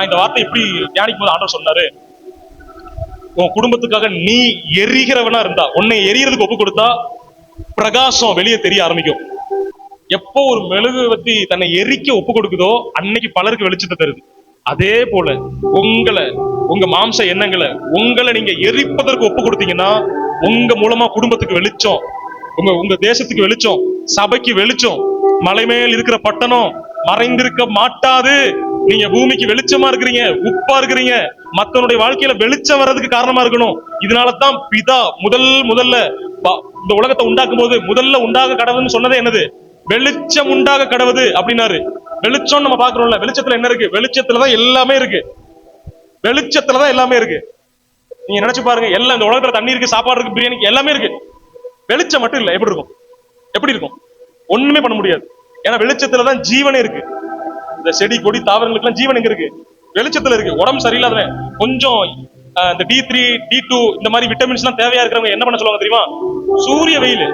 நான் இந்த வார்த்தை எப்படி தியானிக்கும் போது ஆண்டவர் சொன்னாரு உன் குடும்பத்துக்காக நீ எரிகிறவனா இருந்தா உன்னை எரியறதுக்கு ஒப்பு கொடுத்தா பிரகாசம் வெளியே தெரிய ஆரம்பிக்கும். எப்போ ஒரு மெழுகுவத்தி தன்னை எரிக்க ஒப்பு கொடுக்குதோ அன்னைக்கு பலருக்கு வெளிச்சத்தை தருது. அதே போல உங்களை உங்க மாம்ச எண்ணங்களை உங்களை நீங்க எரிப்பதற்கு ஒப்பு கொடுத்தீங்கன்னா உங்க மூலமா குடும்பத்துக்கு வெளிச்சம் உங்க உங்க தேசத்துக்கு வெளிச்சம் சபைக்கு வெளிச்சம் மலை மேல் இருக்கிற பட்டணம் மறைந்திருக்க மாட்டாது. நீங்க பூமிக்கு வெளிச்சமா இருக்கிறீங்க உப்பா இருக்கிறீங்க. மத்தனுடைய வாழ்க்கையில வெளிச்சம் வர்றதுக்கு காரணமா இருக்கணும். இதனாலதான் பிதா முதல் முதல்ல இந்த உலகத்தை உண்டாக்கும் போது முதல்ல உண்டாக கடவுள்னு சொன்னதே என்னது? வெளிச்சம் உண்டாக கடவுது அப்படின்னாரு. வெளிச்சம் நம்ம பாக்குறோம்ல வெளிச்சத்துல என்ன இருக்கு? வெளிச்சத்துல தான் எல்லாமே இருக்கு. வெளிச்சத்துலதான் எல்லாமே இருக்கு. நீங்க நினைச்சு பாருங்க எல்லாம் இந்த உலகத்துல தண்ணி இருக்கு சாப்பாடு இருக்கு பிரியாணி எல்லாமே இருக்கு. வெளிச்சம் மட்டும் இல்ல எப்படி இருக்கும்? எப்படி இருக்கும்? ஒண்ணுமே பண்ண முடியாது. ஏன்னா வெளிச்சத்துல தான் ஜீவனே இருக்கு. இந்த செடி கொடி தாவரங்களுக்குலாம் ஜீவன் எங்க இருக்கு? வெளிச்சத்துல இருக்கு. உடம்பு சரியில்லாதவன். கொஞ்சம் இந்த டி த்ரீ டி டூ இந்த மாதிரி விட்டமின்ஸ் எல்லாம் தேவையா இருக்கிறவங்க என்ன பண்ண சொல்லுவாங்க தெரியுமா? சூரிய வெயில்.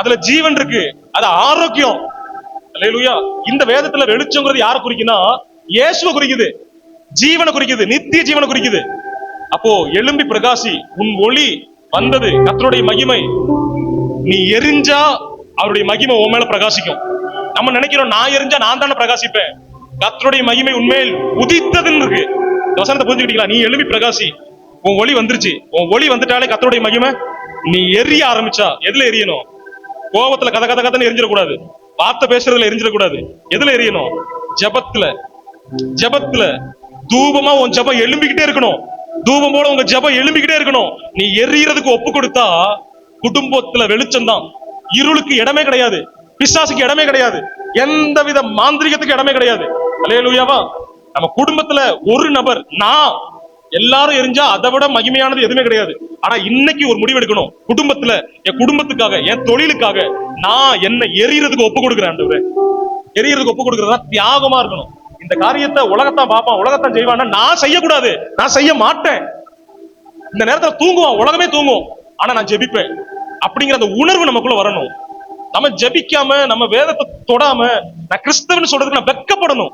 அதுல ஜீவன் இருக்கு. அது ஆரோக்கியம். இந்த வேதத்துல வெளிச்சங்கிறது யாரை குறிக்குன்னா இயேசுவை குறிக்குது. ஜீவனை குறிக்குது. நித்திய ஜீவனை குறிக்குது. அப்போ எலும்பி பிரகாசி உன் ஒளி வந்தது கத்தருடைய மகிமை. நீ எரிஞ்சா அவருடைய மகிமை உன் மேல பிரகாசிக்கும். நம்ம நினைக்கிறோம் நான் எரிஞ்சா நான் தானே பிரகாசிப்பேன். கத்தருடைய மகிமை உண்மையில் உதித்ததுன்னு இருக்கு. இந்த வசனத்தை புரிஞ்சுக்கிட்டீங்களா? நீ எழும்பி பிரகாசி. உன் ஒளி வந்துருச்சு. உன் ஒளி வந்துட்டாலே கத்தருடைய மகிமை நீ எரிய ஆரம்பிச்சா. எதுல எரியணும்? கோபத்துல கத கத கதன்னு எரிஞ்சிடக்கூடாது. வார்த்தை பேசுறதுல எரிஞ்சிடக்கூடாது. எதுல எரியணும்? ஜெபத்துல. ஜெபத்துல. தூபமா உன் ஜெபம் எழும்பிக்கிட்டே இருக்கணும். தூபம் போல உங்க ஜபம் எழும்பிக்கிட்டே இருக்கணும். நீ எரியறதுக்கு ஒப்பு கொடுத்தா குடும்பத்துல வெளிச்சம் தான் இருளுக்கு இடமே கிடையாது. பிசாசுக்கு இடமே கிடையாது. எந்த வித மாந்திரிகத்துக்கு இடமே கிடையாது. அலையலூயாவா நம்ம குடும்பத்துல ஒரு நபர் நான் எல்லாரும் எரிஞ்சா அதை விட மகிமையானது எதுவுமே கிடையாது. ஆனா இன்னைக்கு ஒரு முடிவு எடுக்கணும். குடும்பத்துல என் குடும்பத்துக்காக என் தொழிலுக்காக நான் என்ன எரியறதுக்கு ஒப்பு கொடுக்குறேன் ஆண்டவரே. எரியறதுக்கு ஒப்பு கொடுக்கறதா தியாகமா இருக்கணும். இந்த காரியத்தை உலகத்தான் பார்ப்பான் உலகத்தான் செய்வான்னா நான் செய்யக்கூடாது. நான் செய்ய மாட்டேன். இந்த நேரத்துல தூங்குவான் உலகமே தூங்கும். ஆனா நான் ஜெபிப்பேன். அப்படிங்கிற அந்த உணர்வு நமக்குள்ள வரணும். நம்ம ஜெபிக்காம நம்ம வேதத்தை தொடாம நான் கிறிஸ்தவன் சொல்றதுக்கு நான் வெக்கப்படணும்